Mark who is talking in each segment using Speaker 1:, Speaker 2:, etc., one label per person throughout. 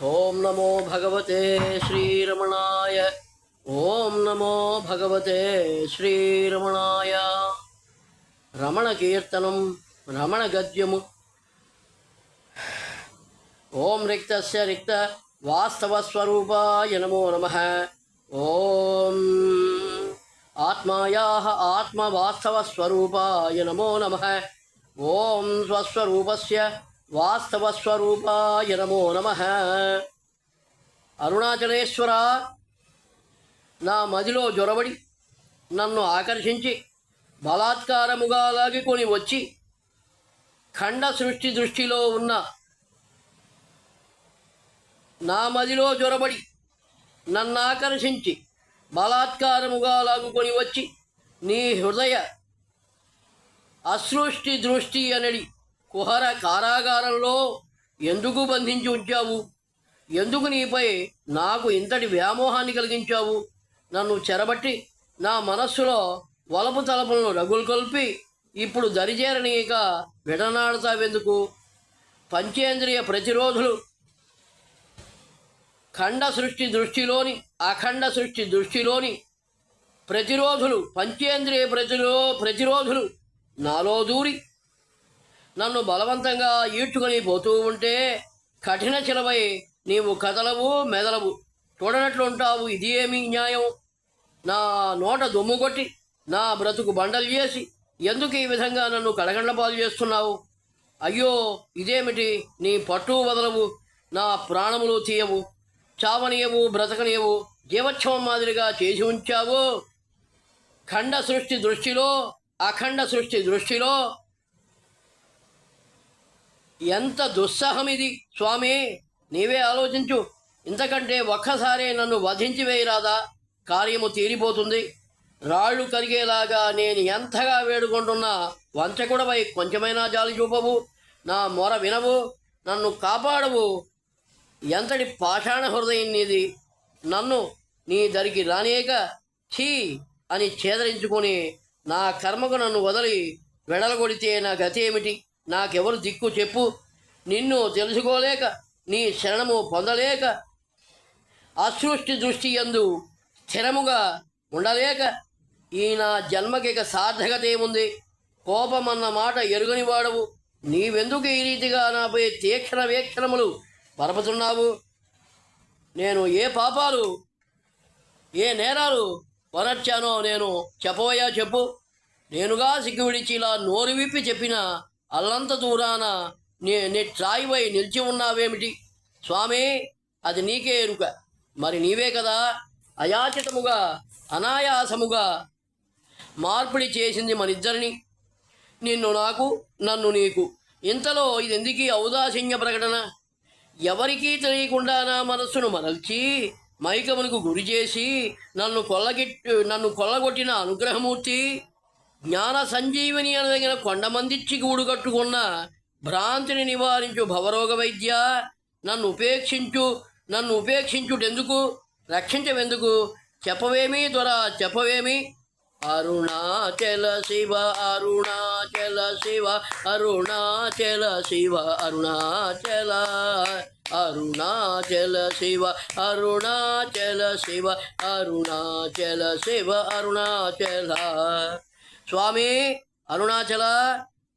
Speaker 1: ఓం నమో భగవతే శ్రీరమణాయ ఓం నమో భగవతే శ్రీరమణాయ రమణ కీర్తనం రమణ గద్యము ఓం రిక్తస్య రిక్త వాస్తవస్వరూపాయ నమో నమ ఓం ఆత్మాయాः ఆత్మవాస్తవస్వరూపాయ నమో నమ ఓం స్వస్వరూపస్య వాస్తవస్వరూపాయ నమో నమ. అరుణాచలేశ్వర నా మదిలో జొరబడి నన్ను ఆకర్షించి బలాత్కారముగా లాగికొని వచ్చి ఖండ సృష్టి దృష్టిలో ఉన్న నా మదిలో జొరబడి నన్ను ఆకర్షించి బలాత్కారముగా లాగుకొని వచ్చి నీ హృదయ అసృష్టి దృష్టి అనడి కుహర కారాగారంలో ఎందుకు బంధించి ఉంచావు? ఎందుకు నీపై నాకు ఇంతటి వ్యామోహాన్ని కలిగించావు? నన్ను చెరబట్టి నా మనస్సులో వలపు తలపులను రగులు కొల్పి ఇప్పుడు దరిచేరనీయక విడనాడతావెందుకు? పంచేంద్రియ ప్రతిరోధులు ఖండ సృష్టి దృష్టిలోని అఖండ సృష్టి దృష్టిలోని ప్రతిరోధులు పంచేంద్రియ ప్రతిరో ప్రతిరోధులు నాలో దూరి నన్ను బలవంతంగా ఈడ్చుకొని పోతూ ఉంటే కఠిన చిలవై నీవు కదలవు మెదలవు. చూడనట్లుంటావు ఇది ఏమి న్యాయం? నా నోట దుమ్ము కొట్టి నా బ్రతుకు బండలు చేసి ఎందుకు ఈ విధంగా నన్ను కడగండపాలు చేస్తున్నావు? అయ్యో ఇదేమిటి? నీ పట్టు వదలవు నా ప్రాణములు తీయవు. చావనీయవు బ్రతకనీయవు. జీవోత్సవం మాదిరిగా చేసి ఉంచావు. ఖండ సృష్టి దృష్టిలో అఖండ సృష్టి దృష్టిలో ఎంత దుస్సాహం ఇది స్వామి నీవే ఆలోచించు. ఇంతకంటే ఒక్కసారే నన్ను వధించి వేయరాదా? కార్యము తీరిపోతుంది. రాళ్ళు కరిగేలాగా నేను ఎంతగా వేడుకుంటున్నా వంచకుడవై కొంచెమైనా జాలి చూపవు. నా మొర వినవు నన్ను కాపాడవు. ఎంతటి పాషాణ హృదయం నీది? నన్ను నీ దరికి రానేక ఛీ అని చేదరించుకొని నా కర్మకు నన్ను వదిలి వెడలగొడితే నా గతి ఏమిటి? నాకెవరు దిక్కు చెప్పు. నిన్ను తెలుసుకోలేక నీ శరణము పొందలేక అసృష్టి దృష్టి యందు స్థిరముగా ఉండలేక ఈ నా జన్మకిక సార్థకత ఏముంది? కోపమన్న మాట ఎరుగని వాడవు. నీవెందుకు ఈ రీతిగా నాపై తీక్షణ వీక్షణములు పరపుతున్నావు? నేను ఏ పాపాలు ఏ నేరాలు వరచ్చానో నేను చెప్పబోయా చెప్పు. నేనుగా సిగ్గు విడిచి ఇలా నోరు విప్పి చెప్పిన అల్లంత దూరాన నే నీ ట్రాయివై నిలిచి ఉన్నావేమిటి? స్వామి అది నీకే ఎరుక. మరి నీవే కదా అయాచితముగా అనాయాసముగా మార్పిడి చేసింది మనిద్దరిని. నిన్ను నాకు నన్ను నీకు. ఇంతలో ఇది ఎందుకీ ఔదాసీన్య ప్రకటన? ఎవరికీ తెలియకుండా నా మనస్సును మరల్చి మైకమునకు గురి చేసి నన్ను కొల్లగిట్టు నన్ను కొల్లగొట్టిన అనుగ్రహమూర్తి జ్ఞాన సంజీవిని అనదగిన కొండమందిచ్చి గూడు కట్టుకున్న భ్రాంతిని నివారించు భవరోగ వైద్య నన్ను ఉపేక్షించు నన్ను ఉపేక్షించుటెందుకు రక్షించవెందుకు చెప్పవేమి దొర చెప్పవేమి? అరుణాచల శివ అరుణాచల శివ అరుణాచల శివ అరుణాచల అరుణాచల శివ అరుణాచల శివ అరుణాచల శివ అరుణాచల స్వామి అరుణాచల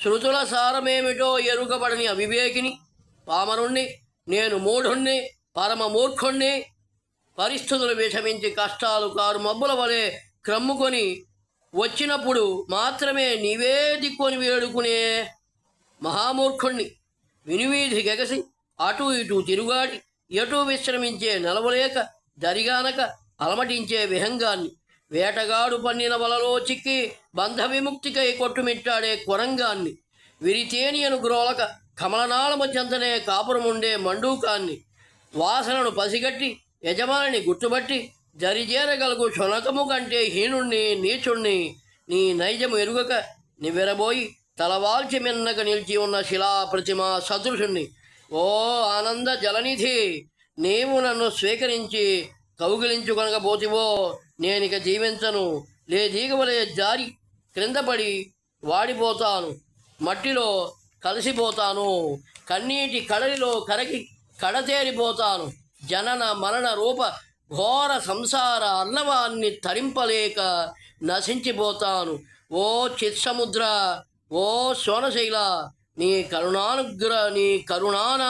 Speaker 1: శృతుల సారమేమిటో ఎరుకబడని అవివేకిని పామరుణ్ణి నేను మూఢుణ్ణి పరమ మూర్ఖుణ్ణి పరిస్థితులు విషమించి కష్టాలు కారు మబ్బుల వలె క్రమ్ముకొని వచ్చినప్పుడు మాత్రమే నీవే దిక్కుని వేడుకునే మహామూర్ఖుణ్ణి. వినివీధి గెగసి అటు ఇటు తిరుగాడి ఎటు విశ్రమించే నిలవలేక దరిగానక అలమటించే విహంగాన్ని వేటగాడు పన్నిన వలలో చిక్కి బంధ విముక్తికై కొట్టుమిట్టాడే కొరంగాన్ని. విరితేనియను గ్రోలక కమలనాళమ చెంతనే కాపురముండే మండూకాన్ని. వాసనను పసిగట్టి యజమానిని గుర్తుబట్టి జరిజేరగలుగు శునకము కంటే హీనుణ్ణి నీచుణ్ణి నీ నైజము ఎరుగక నివ్వెరబోయి తలవాల్చి మిన్నక నిలిచి ఉన్న శిలా ప్రతిమ సదృశుణ్ణి. ఓ ఆనంద జలనిధి నీవు నన్ను స్వీకరించి కౌగిలించుకొనకపోతివో నేనిక జీవించను లేదీగవలే జారి క్రిందపడి వాడిపోతాను మట్టిలో కలిసిపోతాను కన్నీటి కడలిలో కరగి కడతేరిపోతాను జనన మరణ రూప ఘోర సంసార అన్నవాన్ని తరింపలేక నశించిపోతాను. ఓ చిత్సముద్ర ఓ సోనశైల నీ కరుణానుగ్రహ నీ కరుణాన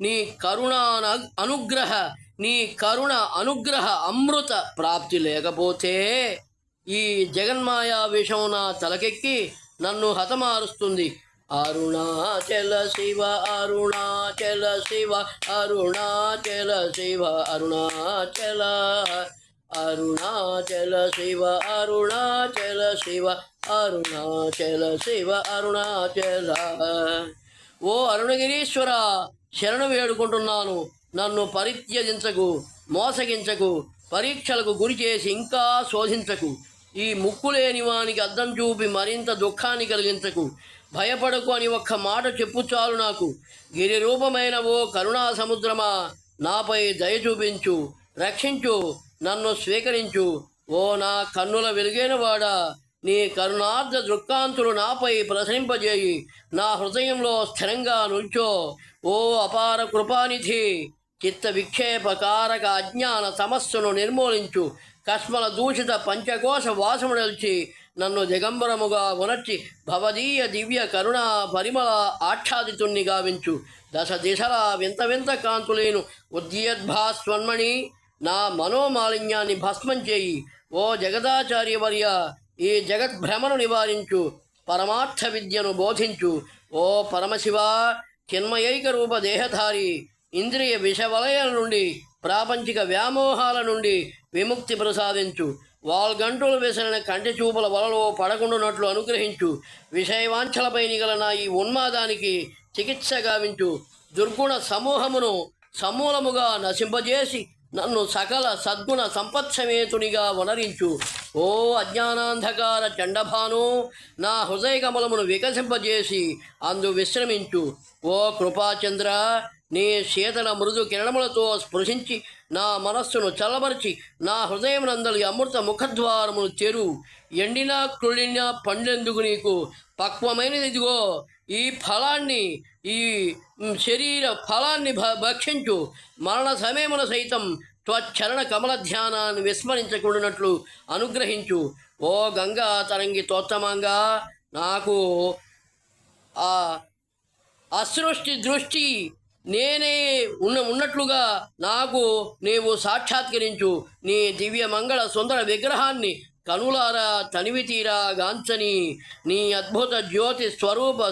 Speaker 1: నీ కరుణాన అనుగ్రహ నీ కరుణ అనుగ్రహ అమృత ప్రాప్తి లేకపోతే ఈ జగన్మాయా విషం నా తలకెక్కి నన్ను హతమారుస్తుంది. అరుణాచల శివ అరుణాచల శివ అరుణాచల శివ అరుణాచల అరుణాచల శివ అరుణాచల శివ అరుణాచల శివ అరుణాచల. ఓ అరుణగిరీశ్వర శరణు వేడుకుంటున్నాను. నన్ను పరిత్యజించకు మోసగించకు పరీక్షలకు గురి చేసి ఇంకా శోధించకు. ఈ ముక్కు లేని వానికి అద్దం చూపి మరింత దుఃఖాన్ని కలిగించకు. భయపడకు అని ఒక్క మాట చెప్పు చాలు నాకు. గిరి రూపమైన ఓ కరుణా సముద్రమా నాపై దయ చూపించు రక్షించు నన్ను స్వీకరించు. ఓ నా కన్నుల వెలుగైనవాడా నీ కరుణార్థ దృక్కాంతులు నాపై ప్రసరింపజేయి. నా హృదయంలో స్థిరంగా నుంచో ఓ అపార కృపానిధి చిత్త విక్షేపకారక అజ్ఞాన సమస్యను నిర్మూలించు. కస్మల దూషిత పంచకోశ వాసముడల్చి నన్ను దిగంబరముగా ఉనర్చి భవదీయ దివ్య కరుణ పరిమళ ఆచ్ఛాదితుణ్ణి గావించు. దశ దిశల వింత వింత కాంతులేను ఉద్యద్భాస్వన్మణి నా మనోమాలిన్యాన్ని భస్మం చేయి. ఓ జగదాచార్యవర్య ఈ జగద్భ్రమను నివారించు. పరమార్థ విద్యను బోధించు. ఓ పరమశివ చిన్మయైక రూప దేహధారి ఇంద్రియ విషవలయాల నుండి ప్రాపంచిక వ్యామోహాల నుండి విముక్తి ప్రసాదించు. వాల్గంటులు విసరిన కంటి చూపుల వలలో పడకుండునట్లు అనుగ్రహించు. విషయవాంఛలపై నిగల నా ఈ ఉన్మాదానికి చికిత్స గావించు. దుర్గుణ సమూహమును సమూలముగా నశింపజేసి నన్ను సకల సద్గుణ సంపత్సమేతునిగా వనరించు. ఓ అజ్ఞానాంధకార చండభాను నా హృదయ కమలమును వికసింపజేసి అందు విశ్రమించు. ఓ కృపాచంద్ర నీ శీతల మృదు కిరణములతో స్పృశించి నా మనస్సును చల్లబరిచి నా హృదయం నందలి అమృత ముఖద్వారమును తెరు. ఎండిన కృళ్ళిన పండ్లెందుకు నీకు పక్వమైనది ఇదిగో. ఈ ఫలాన్ని ఈ శరీర ఫలాన్ని భ- భక్షించు. మరణ సమయమున సైతం త్వచ్చరణ కమల ధ్యానాన్ని విస్మరించకుండానట్లు అనుగ్రహించు. ఓ గంగా తరంగి తోత్తమంగా నాకు ఆ అసృష్టి దృష్టి నేనే ఉన్న ఉన్నట్లుగా నాకు నీవు సాక్షాత్కరించు. నీ దివ్య మంగళ సుందర విగ్రహాన్ని కనులారా తనివి తీరా గాంచని. నీ అద్భుత జ్యోతి స్వరూప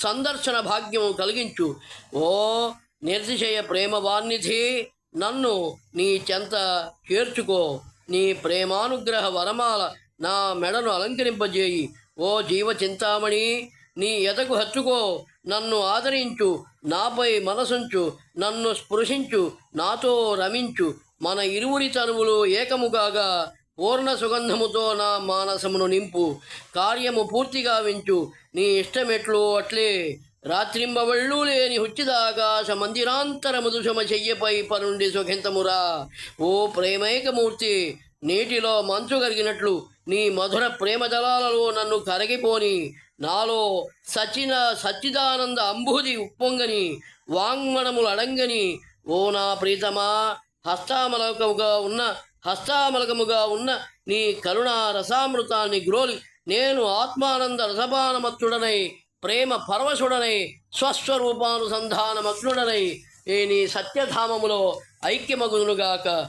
Speaker 1: సందర్శన భాగ్యము కలిగించు. ఓ నిర్తిశయ ప్రేమవాన్నిధి నన్ను నీ చెంత చేర్చుకో. నీ ప్రేమానుగ్రహ వరమాల నా మెడను అలంకరింపజేయి. ఓ జీవ చింతామణి నీ ఎదకు హత్తుకో నన్ను ఆదరించు నాపై మనసుంచు నన్ను స్పృశించు నాతో రమించు. మన ఇరువురి తనువులు ఏకముగాగా పూర్ణ సుగంధముతో నా మానసమును నింపు. కార్యము పూర్తిగా వించు. నీ ఇష్టమెట్లు అట్లే. రాత్రింబవళ్ళు లేని హుచ్చిదాకాశ మందిరాంతర మధుషమ చెయ్యపై పరుండి సుఖింతమురా ఓ ప్రేమైకమూర్తి నీటిలో మంచు కరిగినట్లు నీ మధుర ప్రేమ జలాలలో నన్ను కరగిపోని నాలో సచిన సచ్చిదానంద అంబుది ఉప్పొంగని వాంగ్మణములు అడంగని ఓ నా ప్రీతమా హస్తామలకముగా ఉన్న హస్తామలకముగా ఉన్న నీ కరుణా రసామృతాన్ని గ్రోలి నేను ఆత్మానంద రసపానమత్తుడనై ప్రేమ పరవశుడనై స్వస్వరూపానుసంధానమగ్నుడనై నీ సత్యధామములో ఐక్యమగునుగాక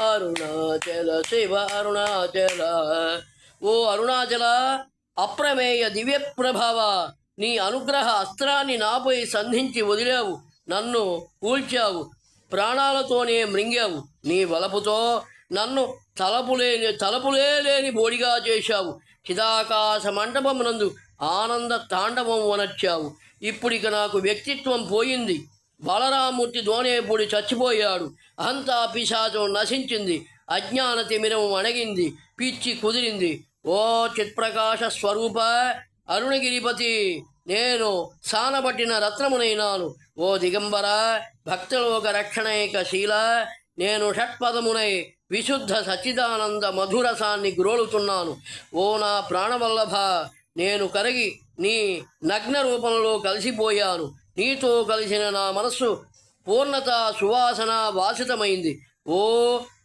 Speaker 1: అరుణాచల శివ అరుణాచల. ఓ అరుణాచల అప్రమేయ దివ్య ప్రభావ నీ అనుగ్రహ అస్త్రాన్ని నాపై సంధించి వదిలావు. నన్ను కూల్చావు. ప్రాణాలతోనే మృంగావు. నీ వలపుతో నన్ను తలపులేని తలపులే లేని బోడిగా చేశావు. చిదాకాశ మండపమునందు ఆనంద తాండవం వనర్చావు. ఇప్పుడిక నాకు వ్యక్తిత్వం పోయింది. బలరామూర్తి దోనేపుడి చచ్చిపోయాడు. అంతా పిశాచం నశించింది. అజ్ఞాన తిమిరం అణగింది పిచ్చి కుదిరింది. ఓ చిత్ప్రకాశ స్వరూప అరుణగిరిపతి నేను సానబట్టిన రత్నమునైనాను. ఓ దిగంబర భక్తలోక రక్షణైక శీల నేను షట్పదమునై విశుద్ధ సచ్చిదానంద మధురసాన్ని గ్రోలుతున్నాను. ఓ నా ప్రాణవల్లభ నేను కరిగి నీ నగ్న రూపంలో కలిసిపోయాను. నీతో కలిసిన నా మనస్సు పూర్ణత సువాసన వాసితమైంది. ఓ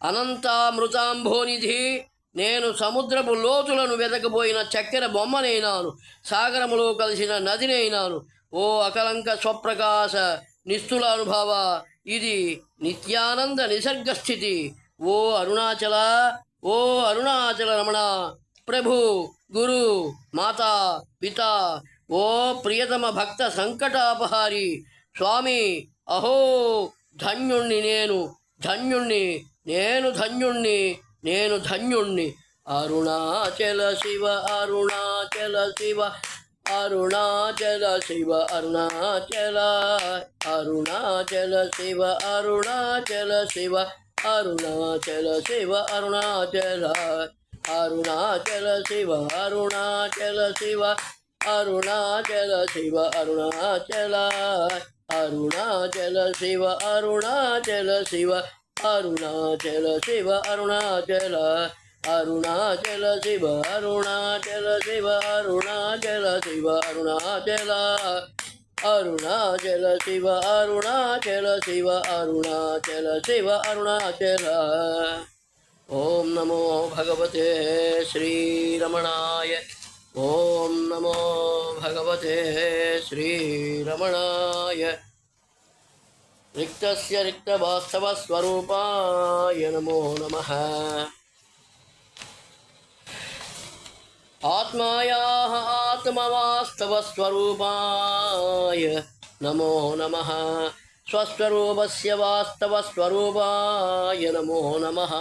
Speaker 1: అనంతామృతాంభోనిధి నేను సముద్రపు లోతులను వెతకపోయిన చక్కెర బొమ్మనైనాను సాగరములో కలిసిన నదినైనాను. ఓ అకలంక స్వప్రకాశ నిస్తుల అనుభవ ఇది నిత్యానంద నిసర్గ స్థితి ఓ అరుణాచల ఓ అరుణాచల రమణ ప్రభు గురు మాతా పిత ఓ ప్రియతమ భక్త సంకటాపహారి స్వామి అహో ధన్యుణ్ణి నేను ధన్యుణ్ణి నేను ధన్యుణ్ణి నేను ధన్యుణ్ణి. అరుణాచల శివ అరుణాచల శివ అరుణాచల శివ అరుణాచల అరుణాచల శివ అరుణాచల శివ అరుణాచల శివ అరుణాచల అరుణాచల శివ అరుణాచల శివ అరుణాచల శివ అరుణాచల. అరుణాచల శివ అరుణాచల శివ అరుణాచల శివ అరుణాచల అరుణాచల శివ అరుణాచల శివ అరుణాచల శివ అరుణాచల అరుణాచల శివ అరుణాచల శివ అరుణాచల శివ అరుణాచల. ఓం నమో భగవతే శ్రీరమణాయ ॐ नमो भगवते श्रीरमणाय रिक्तस्य रिक्तवास्तवस्वरूपाय नमो नमः आत्मायाः आत्मवास्तवस्वरूपाय नमो नमः स्वस्वरूपस्य वास्तवस्वरूपाय नमो नमः